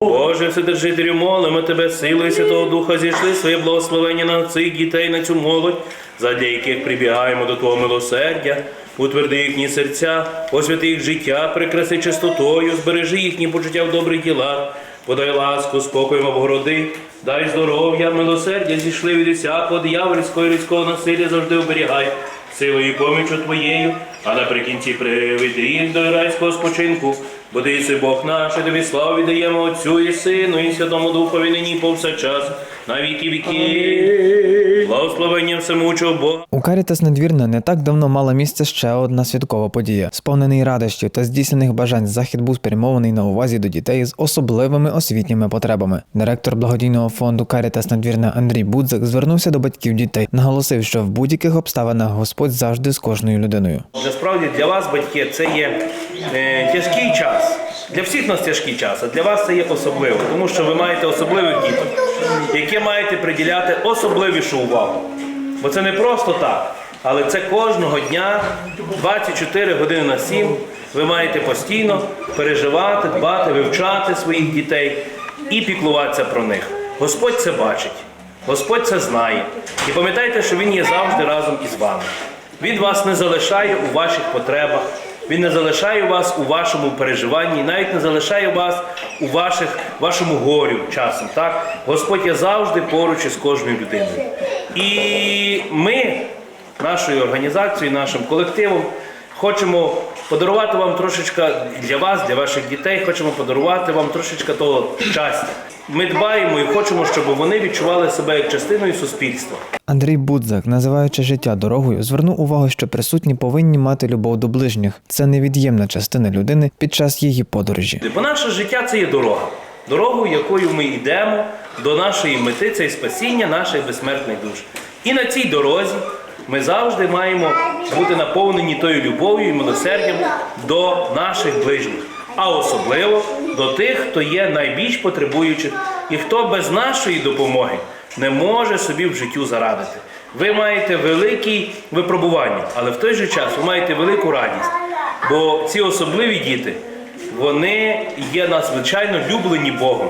Боже, Вседержителю, молимо тебе, силою Святого Духа зійшли своє благословення на цих дітей, на цю молодь, задля яких прибігаємо до Твого милосердя. Утверди їхні серця, освяти їх життя, прикраси чистотою, збережи їхні почуття в добрих ділах, подай ласку, спокою обгороди, дай здоров'я, милосердя зійшли від усякого диявольського і людського насилля завжди оберігай силою і помічю Твоєю, а наприкінці приведи їх до райського спочинку. Бо ти єси Бог наш, і тобі славу віддаємо Отцю і Сину, і Святому Духові нині повсякчас, на віки віки. Благословення всемучого Бога. У Карітас Надвірна не так давно мала місце ще одна святкова подія. Сповнений радощів та здійснених бажань захід був спрямований на увазі до дітей з особливими освітніми потребами. Директор благодійного фонду Карітас Надвірна Андрій Будзак звернувся до батьків дітей, наголосив, що в будь-яких обставинах Господь завжди з кожною людиною. Насправді для вас, батьки, це є е, тяжкий час. Для всіх нас тяжкий час, а для вас це є особливо, тому що ви маєте особливих діток, які маєте приділяти особливішу увагу. Бо це не просто так, але це кожного дня, 24 години на 7, ви маєте постійно переживати, дбати, вивчати своїх дітей і піклуватися про них. Господь це бачить, Господь це знає. І пам'ятайте, що Він є завжди разом із вами. Він вас не залишає у ваших потребах, він не залишає вас у вашому переживанні, навіть не залишає вас у ваших, вашому горю часом. Так? Господь є завжди поруч із кожною людиною. І ми, нашою організацією, нашим колективом, хочемо подарувати вам трошечка для вас, для ваших дітей, хочемо подарувати вам трошечка того щастя. Ми дбаємо і хочемо, щоб вони відчували себе як частиною суспільства. Андрій Будзак, називаючи життя дорогою, звернув увагу, що присутні повинні мати любов до ближніх. Це невід'ємна частина людини під час її подорожі. Бо наше життя це є дорога. Дорогою, якою ми йдемо до нашої мети, це і спасіння наших безсмертних душ. І на цій дорозі ми завжди маємо бути наповнені тою любов'ю і милосердям до наших ближніх, а особливо до тих, хто є найбільш потребуючих і хто без нашої допомоги не може собі в життю зарадити. Ви маєте великі випробування, але в той же час ви маєте велику радість. Бо ці особливі діти, вони є надзвичайно люблені Богом.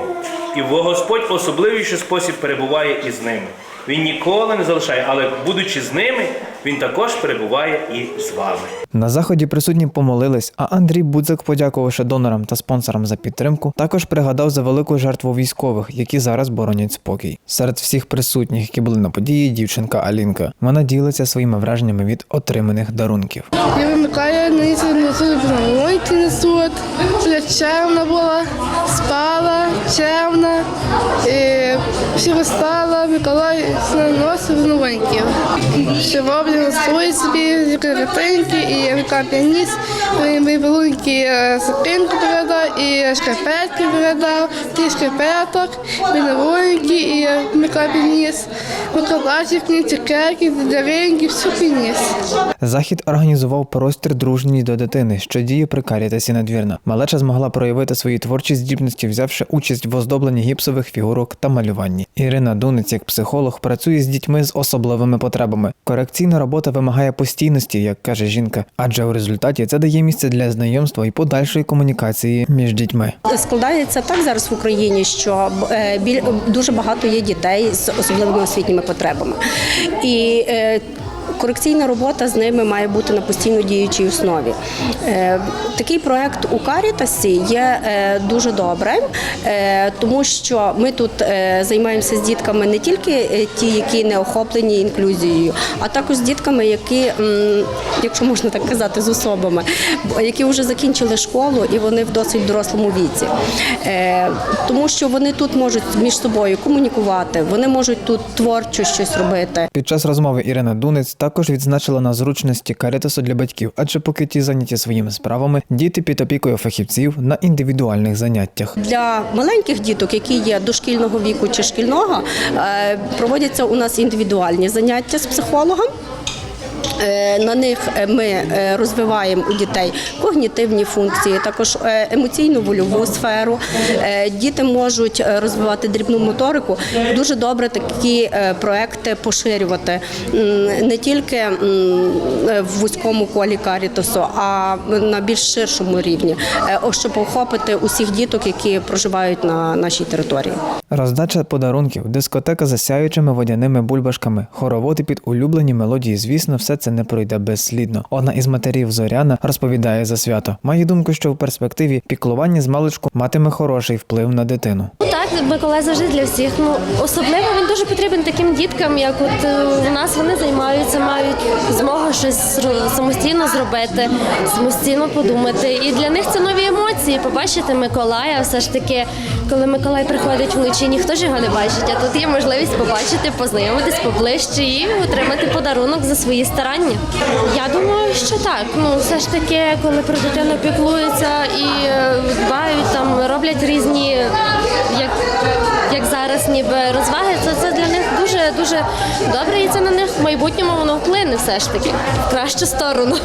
І Господь в особливіший спосіб перебуває із ними. Він ніколи не залишає, але будучи з ними, він також перебуває і з вами. На заході присутні помолились, а Андрій Будзак, подякувавши донорам та спонсорам за підтримку, також пригадав за велику жертву військових, які зараз боронять спокій. Серед всіх присутніх, які були на події, дівчинка Алінка. Вона ділиться своїми враженнями від отриманих дарунків. Я вимикаю ниці, несу пневмонки несуть. Була, спала, чемна. І всі встала, Миколай носив новеньків. Ще роблю носують собі, картинки, і яка піаніст, мої великі сапинки передав, і шкарпетки передав, ті шкарпеток, новенькі, і Миколай пініс. Миколаївські мені цукерки, даринки, все пініс. Захід організував простір дружній до дитини, що діє при карітасі надвірна. Малеча змогла проявити свої творчі здібності, взявши участь в оздобленні гіпсових фігурок та малюванні. Ірина Дунець, як психолог, працює з дітьми з особливими потребами. Корекційна робота вимагає постійності, як каже жінка, адже у результаті це дає місце для знайомства і подальшої комунікації між дітьми. Складається так зараз в Україні, що е, біль- дуже багато є дітей з особливими освітніми потребами. І е, Корекційна робота з ними має бути на постійно діючій основі. Е, Такий проект у Карітасі є е, дуже добрим, е, тому що ми тут займаємося з дітками не тільки ті, які не охоплені інклюзією, а також з дітками, які, якщо можна так казати, з особами, які вже закінчили школу і вони в досить дорослому віці. Тому що вони тут можуть між собою комунікувати, вони можуть тут творчо щось робити. Під час розмови Ірина Дунець також відзначила на зручності карітасу для батьків, адже поки ті зайняті своїми справами, діти під опікою фахівців на індивідуальних заняттях. Для маленьких діток, які є дошкільного віку чи шкільного, е, проводяться у нас індивідуальні заняття з психологом. Е, На них е, ми е, розвиваємо у дітей когнітивні функції, також е, емоційно-вольову сферу. Діти можуть розвивати дрібну моторику. Дуже добре такі проекти поширювати не тільки в вузькому колі карітасу, а на більш ширшому рівні, щоб охопити усіх діток, які проживають на нашій території. Роздача подарунків, дискотека за сяючими водяними бульбашками, хороводи під улюблені мелодії. Звісно, все це не пройде безслідно. Одна із матерів Зоряна розповідає за свято. Має думку, що в перспективі піклування з маличку матиме хороший вплив на дитину. Ну, Так, Миколай завжди для всіх. Ну особливо він дуже потрібен таким діткам, як от е, у нас вони займаються, мають змогу щось самостійно зробити, самостійно подумати. І для них це нові емоції. Побачити Миколая, все ж таки, коли Миколай приходить вночі, ніхто ж його не бачить. А тут є можливість побачити, познайомитись поближче і отримати подарунок за свої старання. Я думаю, що так. Ну все ж таки, коли про дитину піклуються і е, дбають там, роблять різні, як, як зараз, ніби розваги, то це для них дуже дуже добре, і це на них в майбутньому воно вплине все ж таки в кращу сторону.